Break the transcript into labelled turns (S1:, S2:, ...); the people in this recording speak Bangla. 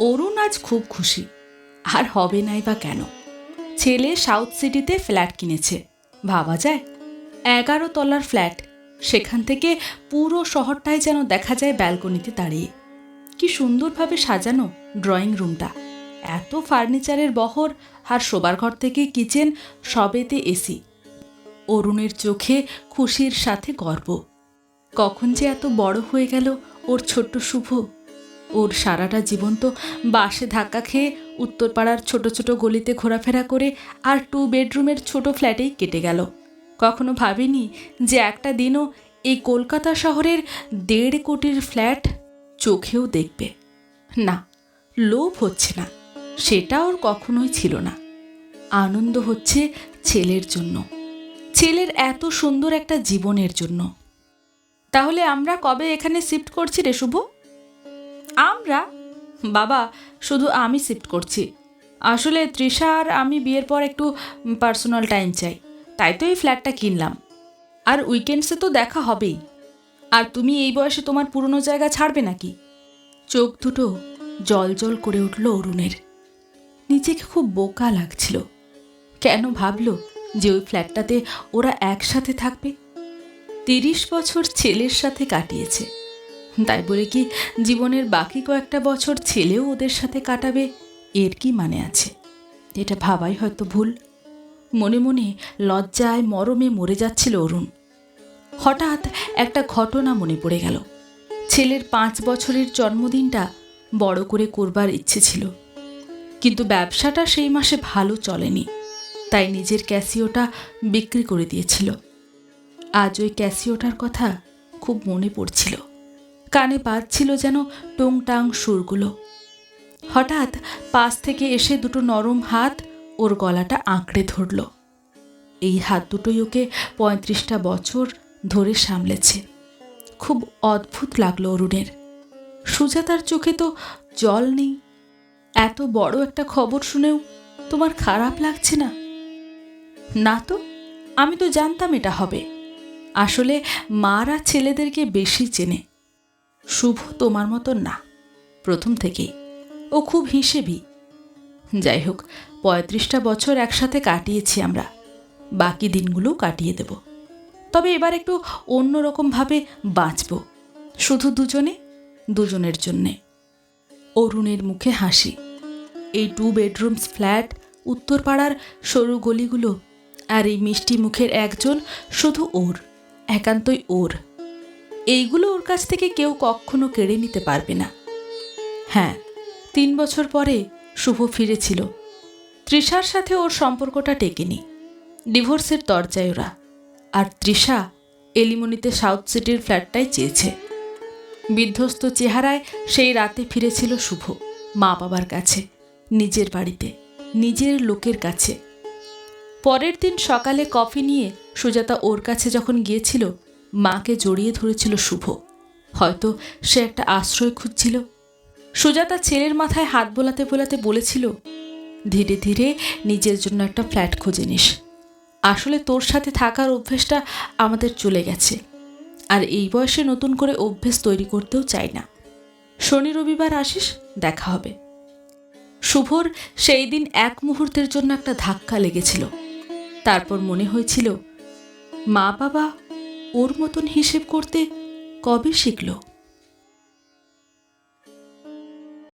S1: অরুণ আজ খুব খুশি। আর হবে নাই বা কেন? ছেলে সাউথ সিটিতে ফ্ল্যাট কিনেছে। ভাবা যায়, এগারো তলার ফ্ল্যাট, সেখান থেকে পুরো শহরটাই যেন দেখা যায় ব্যালকনিতে দাঁড়িয়ে। কি সুন্দরভাবে সাজানো ড্রয়িং রুমটা। এত ফার্নিচারের বহর, আর শোবার ঘর থেকে কিচেন, সবেতে এসি। অরুণের চোখে খুশির সাথে গর্ব। কখন যে এত বড় হয়ে গেল ওর ছোট্ট শুভ ওর সারাটা জীবন তো বাসে ধাক্কা খেয়ে উত্তরপাড়ার ছোট ছোট গলিতে ঘোরাফেরা করে আর টু বেডরুমের ছোট ফ্ল্যাটেই কেটে গেল। কখনো ভাবিনি যে একটা দিনও এই কলকাতা শহরের দেড় কোটির ফ্ল্যাট চোখেও দেখবে। না, লোভ হচ্ছে না, সেটা ওর কখনোই ছিল না। আনন্দ হচ্ছে ছেলের জন্য, ছেলের এত সুন্দর একটা জীবনের জন্য। তাহলে আমরা কবে এখানে শিফট করছি রে শুভ? আমরা? বাবা, শুধু আমি শিফট করছি। আসলে তৃষা আর আমি বিয়ের পর একটু পার্সোনাল টাইম চাই। তাই তো এই ফ্ল্যাটটা কিনলাম। আর উইকেন্ডসে তো দেখা হবেই। আর তুমি এই বয়সে তোমার পুরনো জায়গা ছাড়বে নাকি? চোখ দুটো জল জল করে উঠল অরুণের। নিজেকে খুব বোকা লাগছিল। কেন ভাবলো যে ওই ফ্ল্যাটটাতে ওরা একসাথে থাকবে? তিরিশ বছর ছেলের সাথে কাটিয়েছে। তাই বলে কি জীবনের বাকি কয়েকটা বছর ছেলেও ওদের সাথে কাটাবে, এর কি মানে আছে? এটা ভাবাই হয়তো ভুল। মনে মনে লজ্জায় মরমে মরে যাচ্ছিল অরুণ। হঠাৎ একটা ঘটনা মনে পড়ে গেল। ছেলের পাঁচ বছরের জন্মদিনটা বড় করে করবার ইচ্ছে ছিল। কিন্তু ব্যবসাটা সেই মাসে ভালো চলেনি। তাই নিজের ক্যাসিওটা বিক্রি করে দিয়েছিল। আজ ওই ক্যাসিওটার কথা খুব মনে পড়ছিল। কানে বাজছিল যেন টংটাং সুরগুলো। হঠাৎ পাশ থেকে এসে দুটো নরম হাত ওর গলাটা আঁকড়ে ধরল। এই হাত দুটোই ওকে পঁয়ত্রিশটা বছর ধরে সামলেছে। খুব অদ্ভুত লাগল অরুণের। সুজাতার চোখে তো জল নেই। এত বড় একটা খবর শুনেও তোমার খারাপ লাগছে না? না তো, আমি তো জানতাম এটা হবে। আসলে মারা ছেলেদেরকে বেশি চেনে। শুভ তোমার মতো না। প্রথম থেকেই। ও খুব হিসেবি। যাই হোক, পঁয়ত্রিশটা বছর একসাথে কাটিয়েছি আমরা। বাকি দিনগুলোও কাটিয়ে দেব। তবে এবার একটু অন্যরকমভাবে বাঁচব। শুধু দুজনে, দুজনের জন্যে। অরুণের মুখে হাসি। এই টু বেডরুমস ফ্ল্যাট উত্তরপাড়ার সরু গলিগুলো। আর এই মিষ্টি মুখের একজন শুধু ওর, একান্তই ওর। এইগুলো ওর কাছ থেকে কেউ কখনো কেড়ে নিতে পারবে না। হ্যাঁ তিন বছর পরে শুভ ফিরেছিল। তৃষার সাথে ওর সম্পর্কটা টেকেনি। ডিভোর্সের দরজায় ওরা। আর তৃষা এলিমনিতে সাউথ সিটির ফ্ল্যাটটাই চেয়েছে। বিধ্বস্ত চেহারায় সেই রাতে ফিরেছিল শুভ মা বাবার কাছে, নিজের বাড়িতে, নিজের লোকের কাছে। পরের দিন সকালে কফি নিয়ে সুজাতা ওর কাছে যখন গিয়েছিল মাকে জড়িয়ে ধরেছিল শুভ। হয়তো সে একটা আশ্রয় খুঁজছিল। সুজাতা ছেলের মাথায় হাত বোলাতে বোলাতে বলেছিল, ধীরে ধীরে নিজের জন্য একটা ফ্ল্যাট খুঁজে নিস। আসলে তোর সাথে থাকার অভ্যেসটা আমাদের চলে গেছে। আর এই বয়সে নতুন করে অভ্যেস তৈরি করতেও চাই না। শনি রবিবার আসিস, দেখা হবে। শুভর সেই দিন এক মুহূর্তের জন্য একটা ধাক্কা লেগেছিল। তারপর মনে হয়েছিল মা বাবা ওর মতন হিসেব করতে কবে শিখলো?